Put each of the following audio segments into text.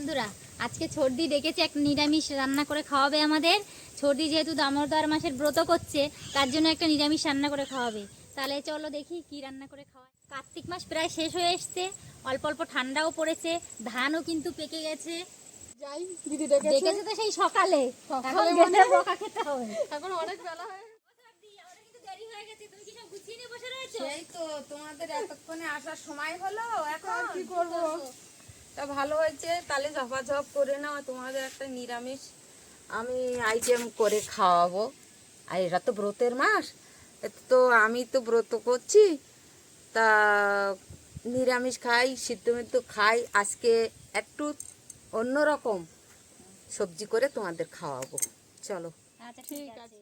বন্ধুরা আজকে ছর্দি ডেকেছে এক নিরামিষ রান্না করে খাওয়াবে আমাদের। ছর্দি যেহেতু দামোদর মাসের ব্রত করছে তার জন্য একটা নিরামিষ রান্না করে খাওয়াবে। তাহলে চলো দেখি কি রান্না করে খাওয়ায় কার্তিক মাস প্রায় শেষ হয়ে এসছে অল্প অল্প ঠান্ডাও পড়েছে ধানও কিন্তু পেকে গেছে। যাই দিদি ডেকেছে। তো সেই সকালে। এখন? গেলে বকা খেতে হবে। এখন অনেক বেলা হয়ে সেই তো তোমাদের এতক্ষণে আসার সময় হলো এখন কি করব? তা ভালো হয়েছে তাহলে ঝপাঝপ করে নাও তোমাদের একটা নিরামিষ আমি আইটেম করে খাওয়াবো। আর এটা তো ব্রতের মাস তো আমি তো ব্রত করছি তা নিরামিষ খাই সিদ্ধ মিদ্ধ খাই আজকে একটু অন্যরকম সবজি করে তোমাদের খাওয়াবো। চলো। আচ্ছা ঠিক আছে।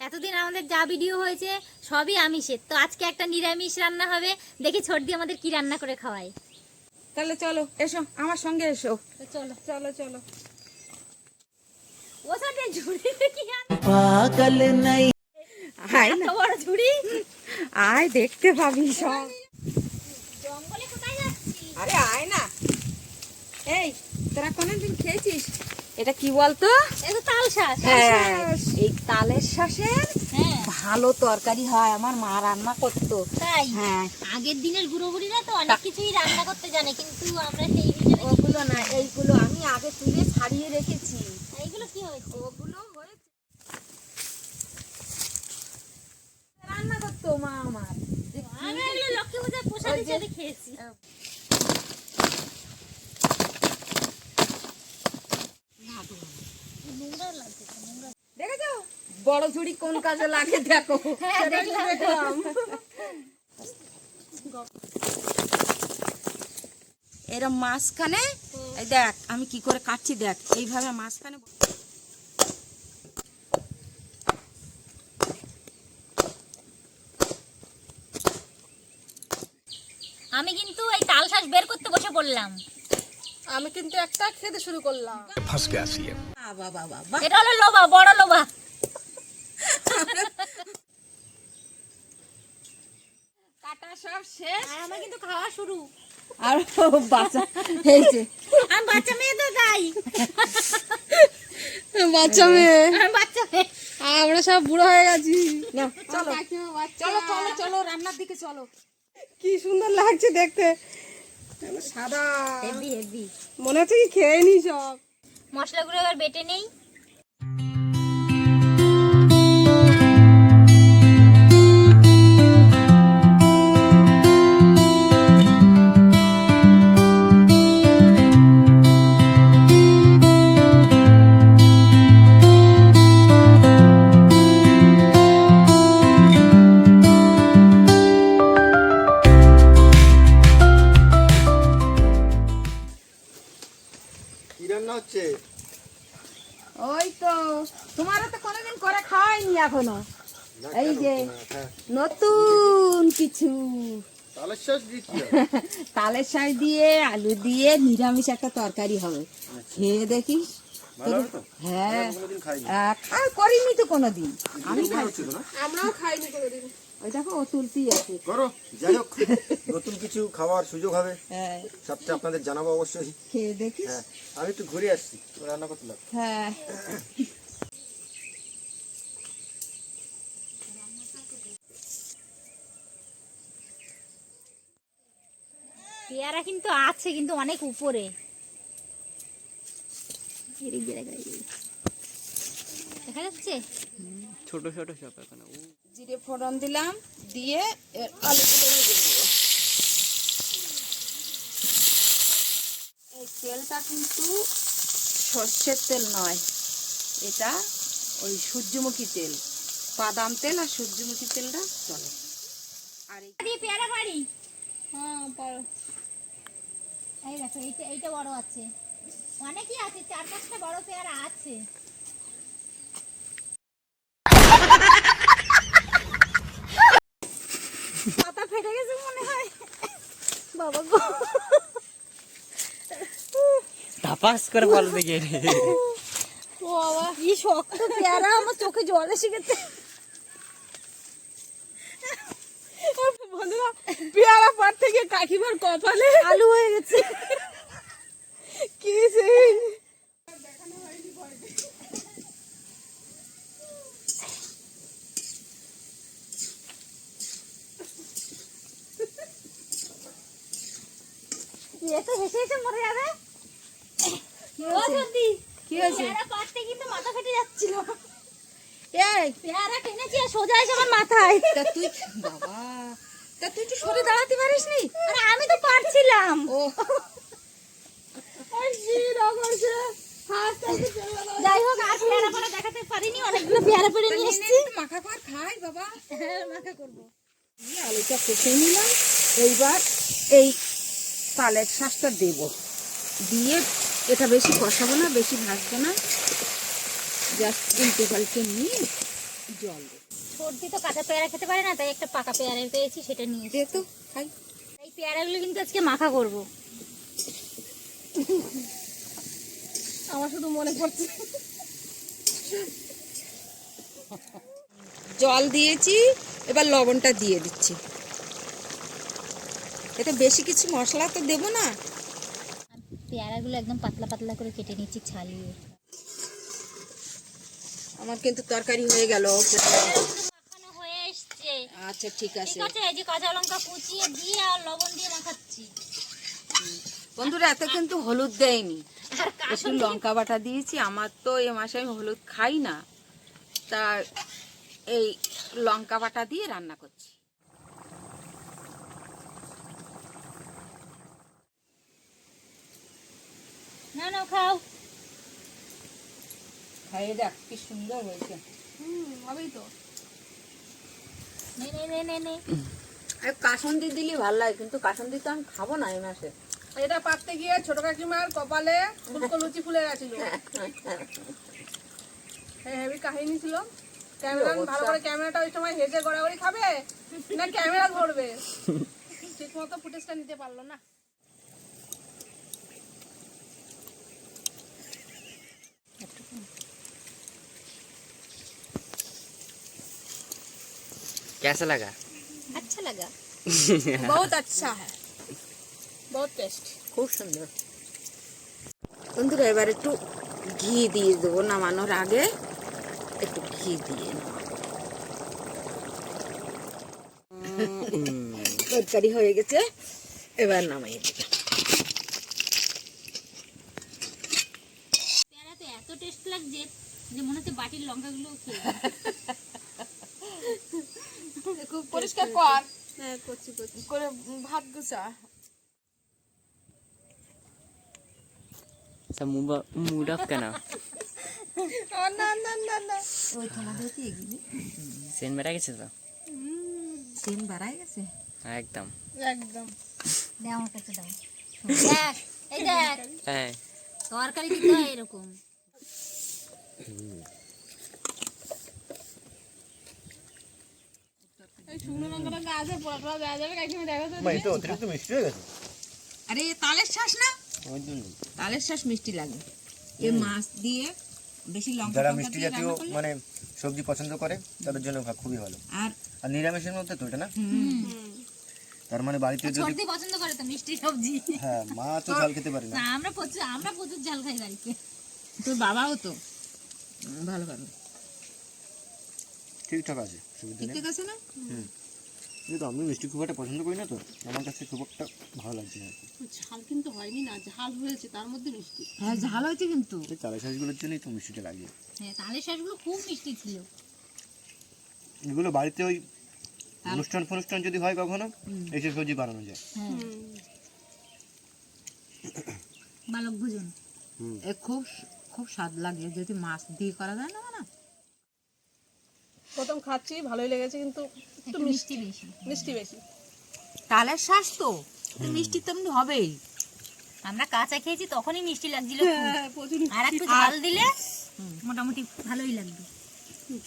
এতদিন আমাদের যা ভিডিও হয়েছে সবই আমিষের। তো আজকে একটা নিরামিষ রান্না হবে দেখি ছর্দি আমাদের কি রান্না করে খাওয়াই তাহলে চলো এসো আমার সঙ্গে এসো। চলো। চলো চলো। নাই। আয় দেখতে পাবি সব। জঙ্গলে আরে আয় না। এই তোরা কোনদিন খেয়েছিস? এটা কি বলতো? এটা তাল শাস। হ্যাঁ। এই তালের শাসের ভালো তরকারি হয় আমার মা রান্না করতো। তাই? হ্যাঁ। আগের দিনের বুড়ো বুড়িরা তো অনেক কিছুই রান্না করতে জানে কিন্তু আমরা সেই ওগুলো না এইগুলো আমি আগে তুলে ছাড়িয়ে রেখেছি। এইগুলো কি হয়েছে? ওগুলো হয়েছে। রান্না করতো মা আমার। আমি এগুলো লক্ষ্মী পূজা প্রসাদ হিসেবে খেয়েছি। নোংরা লাগছে নোংরা। বড় ঝুড়ি কোন কাজে লাগে দেখো। হ্যাঁ এরম মাঝখানে দেখ আমি কি করে কাটছি দেখ এইভাবে মাঝখানে আমি কিন্তু এই তাল শাঁস বের করতে বসে পড়লাম। আমি কিন্তু একটা খেতে শুরু করলাম। বাবা বাবা বাহ এটা হলো লোভা বড় লোভা কাটা সব শেষ। আর আমার কিন্তু খাওয়া শুরু। আর বাচ্চা এই যে। আমি বাচ্চা মেয়ে তো তাই বাচ্চা মেয়ে। আমি বাচ্চা মেয়ে। আমরা সব বুড়ো হয়ে গেছি। নাও, চলো। বাচ্চা। চলো চলো চলো রান্নার দিকে চলো। কি সুন্দর লাগছে দেখতে। সাদা। হেভি হেভি মনে হচ্ছে কি খেয়ে নি সব। মশলাগুলো এবার বেটে নেই। তোমারও তো কোনোদিন করে খাওয়াইনি এখনও। এই যে নতুন কিছু। তালের শাঁস দিয়ে আলু দিয়ে নিরামিষ একটা তরকারি হবে। খেয়ে দেখিস। হ্যাঁ। খাই করিনি তো কোনোদিন। আমি আমরাও খাইনি কোনোদিন। ওই দেখো ও তুলতি আছে। করো যাই হোক। নতুন কিছু খাওয়ার সুযোগ হবে। হ্যাঁ। সবচেয়ে আপনাদের জানাব অবশ্যই। খেয়ে দেখিস। হ্যাঁ। আমি একটু ঘুরে আসছি। রান্না করতে লাগবে হ্যাঁ। পেয়ারা কিন্তু আছে কিন্তু অনেক উপরে। এদিক দিয়ে দেখা যায়। দেখা যাচ্ছে? জিরে ফোড়ন দিলাম দিয়ে এর আলুগুলো ভেজে নেব। এই তেলটা কিন্তু সর্ষের তেল নয় এটা ওই সূর্যমুখী তেল। বাদাম তেল আর সূর্যমুখী তেলটা চলে। আর এই পেয়ারা বাড়ি? হ্যাঁ এই দেখো এইটা এইটা বড় আছে। অনেকই আছে চার পাঁচটা বড় পেয়ারা আছে। পাতা ফেটে গেছে মনে হয়। বাবা গো। তাপাস করে দেখে। বাবা কি শক্ত পেয়ারা আমার চোখে জল এসে গেছে। পেয়ারা পর থেকে কাকিমার কপালে। আলু হয়ে গেছে। কি সেই? এ তো হেসে হেসে মরে যাবে। কি হয়েছে? পাঁচটা কিন্তু মাথা ফেটে যাচ্ছিল। পেয়ারা টেনেছি সোজা এসে আমার মাথায়। তুই বাবা। তা তুই একটু সরে দাঁড়াতে পারিস নি? আরে আমি তো পারছিলাম। ও। যাই হোক আর পেয়ারা পাড়া দেখাতে পারিনি অনেকগুলো পেয়ারা পেড়ে নিয়ে এসেছি। মাখা কর খাই বাবা। মাথা করব। আলুটা কষে নিলাম। এইবার এই তালের শাঁসটা দেব। দিয়ে এটা বেশি কষাবো না বেশি ভাজবো না। জাস্ট উল্টে পাল্টে নিয়ে জল সর্দি তো কাঁচা পেয়ারা খেতে পারে না তাই একটা পাকা পেয়ারা পেয়েছি সেটা নিয়ে দে তো খাই। এই পেয়ারাগুলো কিন্তু আজকে মাখা করব। আমার শুধু মনে পড়ছে। জল দিয়েছি এবার লবণটা দিয়ে দিচ্ছি। এটা বেশি কিছু মশলা তো দেবো না। পেয়ারাগুলো একদম পাতলা পাতলা করে কেটে নিচ্ছি ছালিয়ে। আমার কিন্তু তরকারি হয়ে গেল। আচ্ছা ঠিক আছে। এই যে কাঁচা লঙ্কা কুচিয়ে দিয়ে আর লবণ দিয়ে মাখাচ্ছি। বন্ধুরা এত কিন্তু হলুদ দেয়নি। একটু লঙ্কা বাটা দিয়েছি। আমার তো এ মাসে আমি হলুদ খাই না। তা এই লঙ্কা বাটা দিয়ে রান্না করছি। না না খাও। খাইয়ে দেখ কি সুন্দর হয়েছে। হুম হবেই তো। নে নে নে নে নে। আর কাসন্দি দিলে ভালো লাগে কিন্তু কাসন্দি তো আমি খাব না এই মাসে। এটা পাততে গিয়ে ছোট কাকিমার কপালে ফুলকো লুচি ফুলে গেছিল। হ্যাঁ হেভি কাহিনী ছিল। ক্যামেরা ভালো করে ক্যামেরাটা ওই সময় হেঁটে গড়াগড়ি খাবে না ক্যামেরা ধরবে? ঠিক মতো ফুটেজটা নিতে পারল না। कैसा लगा আচ্ছা লাগা বহুত আচ্ছা হ্যাঁ বহুত টেস্ট খুব সুন্দর বন্ধুরা এবার একটু ঘি দিয়ে দেবো নামানোর আগে একটু ঘি দিয়ে নামাবো। উম, তরকারি হয়ে গেছে এবার নামাই দেবো পেয়ারাতে এত টেস্ট লাগছে যে মনে হচ্ছে বাটির লঙ্কাগুলো খেয়ে খুব পরিষ্কার কর হ্যাঁ করছি করছি করে ভাত গুছা মুবা মুডক কেন না না না না ওই তোমাদের কি এগিয়ে সেন বেড়া গেছে তো সেন বাড়াই গেছে একদম একদম দে আমার কাছে দাও দেখ এই দেখ হ্যাঁ তরকারি কি এরকম এটা অতিরিক্ত মিষ্টি হয়ে গেছে। আরে তালের শ্বাস না? তালের শ্বাস মিষ্টি লাগে। এ মাছ দিয়ে বেশি লঙ্কা যারা মিষ্টি জাতীয় মানে সবজি পছন্দ করে তাদের জন্য খুবই ভালো। আর আর নিরামিষের মধ্যে তো এটা না? তার মানে বাড়িতে যদি সর্দি পছন্দ করে তো মিষ্টি সবজি। হ্যাঁ মা তো ঝাল খেতে পারে না। না আমরা প্রচুর আমরা প্রচুর ঝাল খাই বাড়িতে। তোর বাবাও তো। ভালো ভালো। ঠিকঠাক আছে সুবিধা নেই। ঠিক আছে না? হুম। কিন্তু আমি মিষ্টি খুব একটা পছন্দ করি না তো আমার কাছে খুব একটা ভালো লাগছে না ঝাল কিন্তু হয়নি না ঝাল হয়েছে তার মধ্যে মিষ্টি। হ্যাঁ ঝাল হয়েছে কিন্তু। এই চালের শাঁসগুলোর জন্যই তো মিষ্টিটা লাগে। হ্যাঁ তালের শাঁসগুলো খুব মিষ্টি ছিল। এগুলো বাড়িতে ওই অনুষ্ঠান ফনুষ্ঠান যদি হয় কখনো এইসব সবজি বানানো যায়। হ্যাঁ। বালক ভোজন। খুব খুব স্বাদ লাগে যদি মাছ দিয়ে করা যায় না না প্রথম খাচ্ছি ভালোই লেগেছে কিন্তু একটু মিষ্টি। বেশি। মিষ্টি বেশি। তালের শ্বাস তো একটু মিষ্টি তেমনি হবেই। আমরা কাঁচা খেয়েছি তখনই মিষ্টি লাগছিল হ্যাঁ আর একটু ঝাল দিলে মোটামুটি ভালোই লাগবে।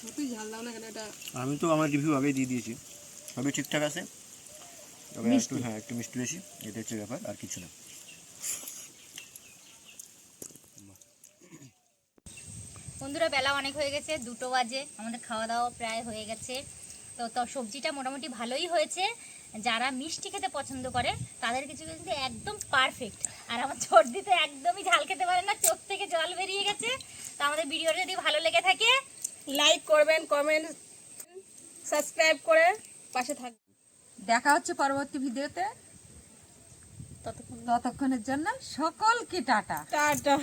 যতই ঝাল দাও না কেন এটা আমি তো আমার রিভিউ আগেই দিয়ে দিয়েছি। সবই ঠিকঠাক আছে? তবে একটু হ্যাঁ একটু মিষ্টি বেশি এটা হচ্ছে ব্যাপার আর কিছু না। বন্ধুরা বেলা অনেক হয়ে গেছে দুটো বাজে আমাদের খাওয়া দাওয়া প্রায় হয়ে গেছে। তো তো সবজিটা মোটামুটি ভালোই হয়েছে। যারা মিষ্টি খেতে পছন্দ করে তাদের কিছু কিন্তু একদম পারফেক্ট আর আমার সর্দি তো একদমই ঝাল খেতে পারে না চোখ থেকে জল বেরিয়ে গেছে। তো আমাদের ভিডিওটা যদি ভালো লেগে থাকে লাইক করবেন কমেন্ট সাবস্ক্রাইব করে পাশে থাকবেন দেখা হচ্ছে পরবর্তী ভিডিওতে। ততক্ষণ ততক্ষণের জন্য সকলকে টাটা। টাটা।